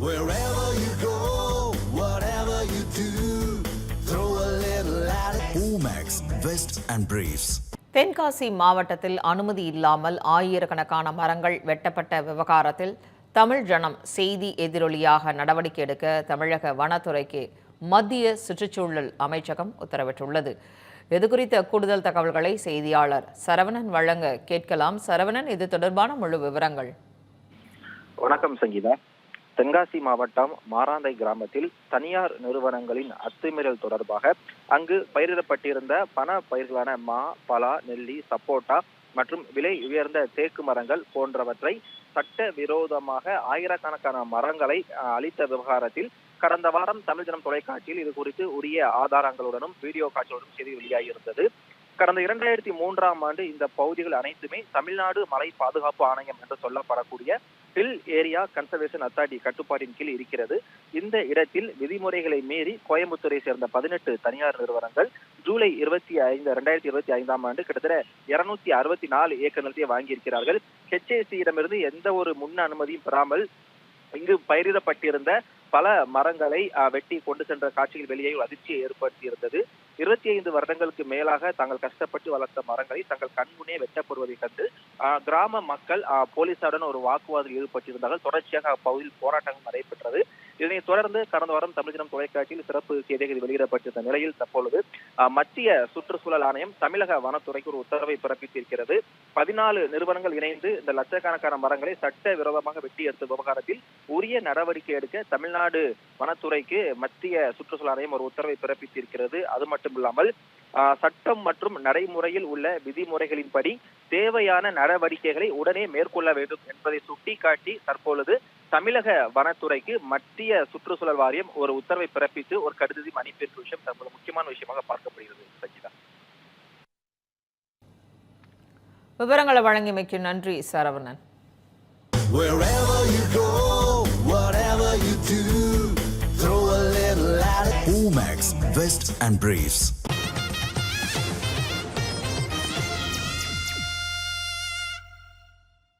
Wherever you go, whatever you do, throw a little at it. Omax, Vest and Briefs. Tenkasi மாவட்டத்தில் அனுமதி இல்லாமல் ஆயிரக்கணக்கான மரங்கள் வெட்டப்பட்ட விவகாரத்தில் தமிழ் ஜனம் செய்தி எதிரொலியாக நடவடிக்கை எடுக்க தமிழக வனத்துறைக்கு மத்திய சுற்றுச்சூழல் அமைச்சகம் உத்தரவிட்டுள்ளது இது குறித்த கூடுதல் தகவல்களை செய்தியாளர் சரவணன் வழங்க கேட்கலாம் சரவணன் இது தொடர்பான முழு விவரங்கள் வணக்கம் சங்கீதா தென்காசி மாவட்டம் மாராந்தை கிராமத்தில் தனியார் நிறுவனங்களின் அத்துமீறல் தொடர்பாக அங்கு பயிரிடப்பட்டிருந்த பண பயிர்களான மா பலா நெல்லி சப்போட்டா மற்றும் விலை உயர்ந்த தேக்கு மரங்கள் போன்றவற்றை சட்ட விரோதமாக ஆயிரக்கணக்கான மரங்களை அஹ், அழித்த விவகாரத்தில் கடந்த வாரம் தமிழ் தினம் தொலைக்காட்சியில் இது குறித்து உரிய ஆதாரங்களுடனும் வீடியோ காட்சியுடனும் செய்தி வெளியாகியிருந்தது. கடந்த இரண்டாயிரத்தி மூன்றாம் ஆண்டு இந்த பகுதிகள் அனைத்துமே தமிழ்நாடு மலை பாதுகாப்பு ஆணையம் என்று சொல்லப்படக்கூடிய ஹில் ஏரியா கன்சர்வேஷன் அத்தாரிட்டி கட்டுப்பாட்டின் கீழ் இருக்கிறது. இந்த இடத்தில் விதிமுறைகளை மீறி கோயம்புத்தூரை சேர்ந்த பதினெட்டு தனியார் நிறுவனங்கள் ஜூலை இருபத்தி ஐந்து ரெண்டாயிரத்தி இருபத்தி ஐந்தாம் ஆண்டு கிட்டத்தட்ட இருநூத்தி அறுபத்தி நாலு ஏக்கர் நிலத்தை வாங்கியிருக்கிறார்கள் ஹெச்ஏசியிடமிருந்து எந்த ஒரு முன் அனுமதியும் பெறாமல் இங்கு பயிரிடப்பட்டிருந்த பல மரங்களை வெட்டி கொண்டு சென்ற காட்சியில் வெளியே அதிர்ச்சியை ஏற்படுத்தியிருந்தது. இருபத்தி ஐந்து வருடங்களுக்கு மேலாக தாங்கள் கஷ்டப்பட்டு வளர்த்த மரங்களை தங்கள் கண்முனே வெட்டப்படுவதை கண்டு கிராம மக்கள் போலீசாருடன் ஒரு வாக்குவாதத்தில் ஈடுபட்டிருந்தார்கள். தொடர்ச்சியாக அப்பகுதியில் போராட்டங்கள் நடைபெற்றது. இதனைத் தொடர்ந்து கடந்த வாரம் தமிழ்தினம் தொலைக்காட்சியில் சிறப்பு செய்திகள் வெளியிடப்பட்டிருந்த நிலையில் தற்பொழுது மத்திய சுற்றுச்சூழல் ஆணையம் தமிழக வனத்துறைக்கு ஒரு உத்தரவை பிறப்பித்திருக்கிறது. பதினாலு நிறுவனங்கள் இணைந்து இந்த லட்சக்கணக்கான மரங்களை சட்ட விரோதமாக வெட்டி எடுத்த விவகாரத்தில் உரிய நடவடிக்கை எடுக்க தமிழ்நாடு வனத்துறைக்கு மத்திய சுற்றுச்சூழல் ஆணையம் ஒரு உத்தரவை பிறப்பித்திருக்கிறது. அது மட்டும் இல்லாமல் ஆஹ், சட்டம் மற்றும் நடைமுறையில் உள்ள விதிமுறைகளின்படி தேவையான நடவடிக்கைகளை உடனே மேற்கொள்ள வேண்டும் என்பதை சுட்டிக்காட்டி தற்பொழுது தமிழக வனத்துறைக்கு மத்திய சுற்றுச்சூழல் வாரியம் ஒரு உத்தரவை பிறப்பித்து ஒரு கடிதத்தையும் அனுப்பியிருக்கும் விஷயம் தற்போது முக்கியமான விஷயமாக பார்க்கப்படுகிறது விவரங்களை வழங்கியமைக்கு நன்றி Saravanan. Omax, Vest and Briefs.